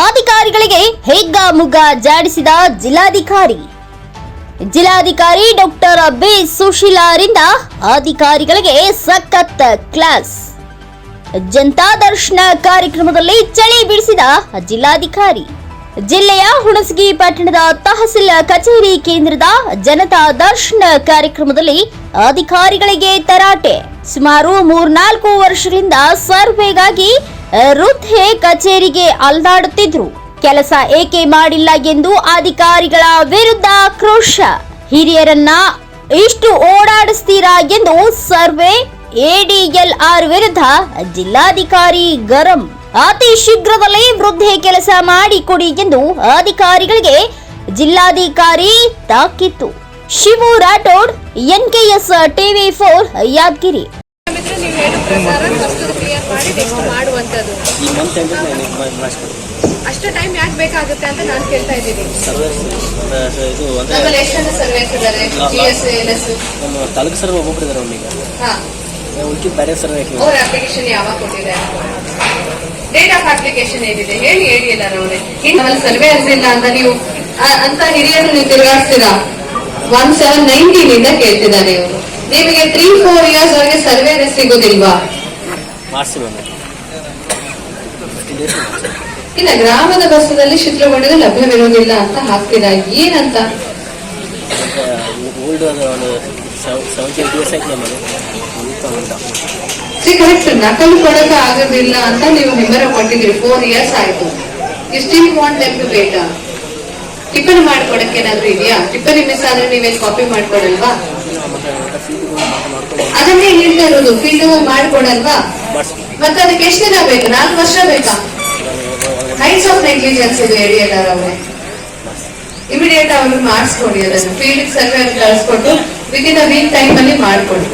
ಅಧಿಕಾರಿಗಳಿಗೆ ಹೆಗ್ಗಾಮುಗ್ಗ ಜಾಡಿಸಿದ ಜಿಲ್ಲಾಧಿಕಾರಿ? ಜಿಲ್ಲಾಧಿಕಾರಿ ಡಾಕ್ಟರ್ ಬಿ. ಸುಶೀಲಾರಿಂದ ಅಧಿಕಾರಿಗಳಿಗೆ ಸಖತ್ ಕ್ಲಾಸ್. ಜನತಾ ದರ್ಶನ ಕಾರ್ಯಕ್ರಮದಲ್ಲಿ ಚಳಿ ಬಿಡಿಸಿದ ಜಿಲ್ಲಾಧಿಕಾರಿ. ಜಿಲ್ಲೆಯ ಹುಣಸಗಿ ಪಟ್ಟಣದ ತಹಸೀಲ್ ಕಚೇರಿ ಕೇಂದ್ರದ ಜನತಾ ದರ್ಶನ ಕಾರ್ಯಕ್ರಮದಲ್ಲಿ ಅಧಿಕಾರಿಗಳಿಗೆ ತರಾಟೆ. ಸುಮಾರು ಮೂರ್ನಾಲ್ಕು ವರ್ಷದಿಂದ ಸರ್ವೆಗಾಗಿ ವೃದ್ಧೆ ಕಚೇರಿಗೆ ಅಲ್ದಾಡುತ್ತಿದ್ರು. ಕೆಲಸ ಏಕೆ ಮಾಡಿಲ್ಲ ಎಂದು ಅಧಿಕಾರಿಗಳ ವಿರುದ್ಧ ಆಕ್ರೋಶ. ಹಿರಿಯರನ್ನ ಇಷ್ಟು ಓಡಾಡಿಸ್ತೀರಾ ಎಂದು ಸರ್ವೆ ಎಡಿಎಲ್ಆರ್ ವಿರುದ್ಧ ಜಿಲ್ಲಾಧಿಕಾರಿ ಗರಂ. ಅತಿ ಶೀಘ್ರದಲ್ಲೇ ವೃದ್ಧೆ ಕೆಲಸ ಮಾಡಿಕೊಡಿ ಎಂದು ಅಧಿಕಾರಿಗಳಿಗೆ ಜಿಲ್ಲಾಧಿಕಾರಿ ತಾಕಿತ್ತು. Shivu Rathod NKS TV four Yadgiri. ಪ್ರಕಾರ ಫಸ್ಟ್ ಕ್ಲಿಯರ್ ಮಾಡಿ ನೆಕ್ಸ್ಟ್ ಮಾಡುವಂಥದ್ದು. ಅಷ್ಟು ಟೈಮ್ ಯಾಕೆ ಬೇಕಾಗುತ್ತೆ ಅಂತ ನಾನು ಕೇಳ್ತಾ ಇದ್ದೀನಿ. ನಮ್ಮಲ್ಲಿ ಎಷ್ಟು ಜನ ಸರ್ವೇಸ್ ಇದ್ದಾರೆ ಜಿ ಎಸ್ ಎಲ್ ಎಸ್ ನಮ್ಮ ತಾಲೂಕು ಸರ್ವೆ ಒಬ್ಬೊಬ್ರು ಇದ್ದಾರೆ ಅವ್ನಿಗೆ ಹಾ. ಉಳ್ಕಿದ ಬೇರೆ ಸರ್ವೆ ಹಾಕಿ ಅವ್ರ ಅಪ್ಲಿಕೇಶನ್ ಯಾವಾಗ ಕೊಟ್ಟಿದ್ದಾರೆ? ಡೇಟ್ ಆಫ್ ಅಪ್ಲಿಕೇಶನ್ ಏನಿದೆ? ಹೇಳಿ ಹೇಳಿ ಅವರೇ. ಇನ್ನು ಸರ್ವೆ ಇಲ್ಲ ಅಂತ ನೀವು ಅಂತ ಹಿರಿಯರು ನೀವು ತಿರುಗಾಡ್ತೀರಾ? ಒನ್ ಸೆವೆನ್ ನೈನ್ಟೀನ್ ಇಂದ ಕೇಳ್ತಿದ್ದಾರೆ ಇವರು. ನಿಮಗೆ ತ್ರೀ ಫೋರ್ ಇಯರ್ಸ್ ವರೆಗೆ ಸರ್ವೆ ಸಿಗೋದಿಲ್ವಾ? ಇಲ್ಲ ಗ್ರಾಮದ ಬಸ್ಸಲ್ಲಿ ಚಿತ್ರಗೊಂಡಿಗೆ ಲಭ್ಯವಿರುವುದಿಲ್ಲ ಅಂತ ಹಾಕ್ತೀರಾ ಏನಂತ? ಕರೆಕ್ಟ್ ನಕಲು ಕೊಡಕ ಆಗೋದಿಲ್ಲ ಅಂತ ನೀವು ವಿವರ ಕೊಟ್ಟಿದ್ರಿ ಫೋರ್ ಇಯರ್ಸ್ ಆಯ್ತು. You still want them to ಬೇಟ ಟಿಪ್ಪಣಿ ಮಾಡ್ಕೊಡಕ್ಕೆ ಏನಾದ್ರು ಇದೆಯಾ? ಟಿಪ್ಪಣಿ ಮಿಸ್ ಆದ್ರೆ ನೀವೇನ್ ಕಾಪಿ ಮಾಡ್ಕೊಡಲ್ವಾ? ಅದನ್ನೇ ಹೇಳ್ತಾ ಇರೋದು ಫೀಲ್ಡ್ ಮಾಡ್ಕೊಡಲ್ವಾ? ಮತ್ತೆ ಅದಕ್ಕೆ ಎಷ್ಟು ದಿನ ಬೇಕು? ನಾಲ್ಕು ವರ್ಷ ಬೇಕಾ? ಹೈಟ್ಸ್ ಆಫ್ ನೆಗ್ಲಿಜೆನ್ಸ್ ಇದು ಎಲ್ಲಾರು ಅವ್ರೆ. ಇಮಿಡಿಯೇಟ್ ಅವ್ರಿಗೆ ಮಾಡಿಸ್ಕೊಡಿ ಅದನ್ನು. ಫೀಲ್ಡ್ ಸರ್ವೆ ಕಳಿಸ್ಕೊಟ್ಟು within a week time ಅಲ್ಲಿ ಮಾಡ್ಕೊಡಿ.